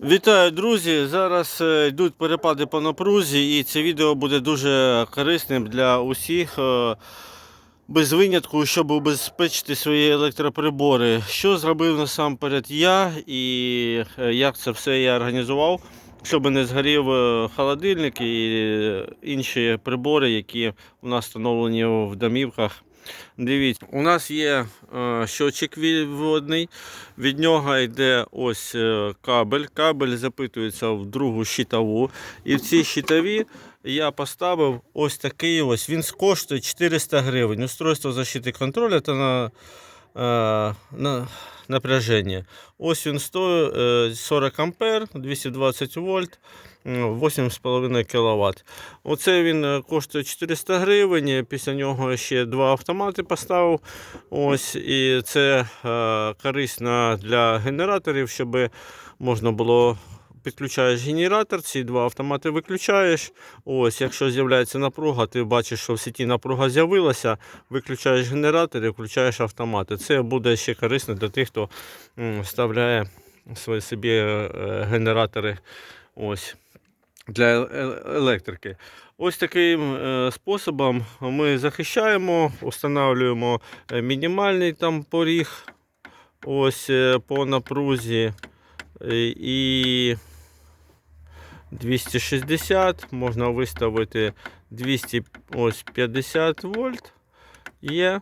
Вітаю, друзі! Зараз е, йдуть перепади по напрузі, і це відео буде дуже корисним для усіх. е, Без винятку, щоб убезпечити свої електроприбори. Що зробив насамперед я і е, як це все я організував, щоб не згорів холодильник і інші прибори, які у нас встановлені в домівках. Дивіться, у нас є е, щотчик відводний, від нього йде ось е, кабель. Кабель запитується в другу щитову. І в цій щитові я поставив ось такий ось. Він коштує 400 гривень. Устройство защити контролю та на напряження. Ось він стоїть е, 40 ампер, 220 вольт. 8,5 кВт. Оце він е, коштує 400 гривень. Після нього ще два автомати поставив. Ось, і це е, корисно для генераторів, щоб можна було. Підключаєш генератор, ці два автомати виключаєш. Ось, якщо з'являється напруга, ти бачиш, що в сіті напруга з'явилася, виключаєш генератор і включаєш автомати. Це буде ще корисно для тих, хто вставляє свої собі е, генератори. Ось для е- електрики. Ось таким е, способом ми захищаємо, встановлюємо мінімальний там поріг ось по напрузі і 260 можна виставити 250 вольт є.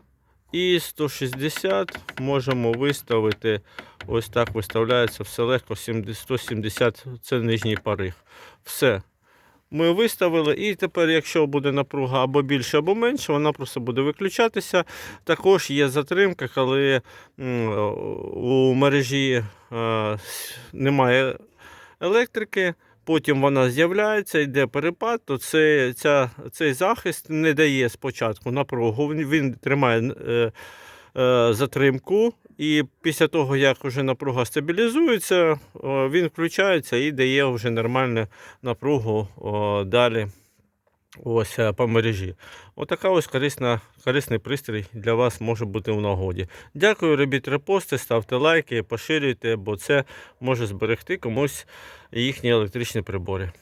І 160 можемо виставити. Ось так виставляється все легко. 170 це нижній поріг. Все. Ми виставили, і тепер, якщо буде напруга або більше, або менше, вона просто буде виключатися. Також є затримка, коли у мережі е, немає електрики. Потім вона з'являється, йде перепад, то це, ця, цей захист не дає спочатку напругу. Він, тримає е, е, затримку, і після того, як вже напруга стабілізується, він включається і дає вже нормальну напругу о, далі ось, е, по мережі. Отака ось корисна, корисний пристрій для вас може бути в нагоді. Дякую, робіть репости, ставте лайки, поширюйте, бо це може зберегти комусь їхні електричні прибори.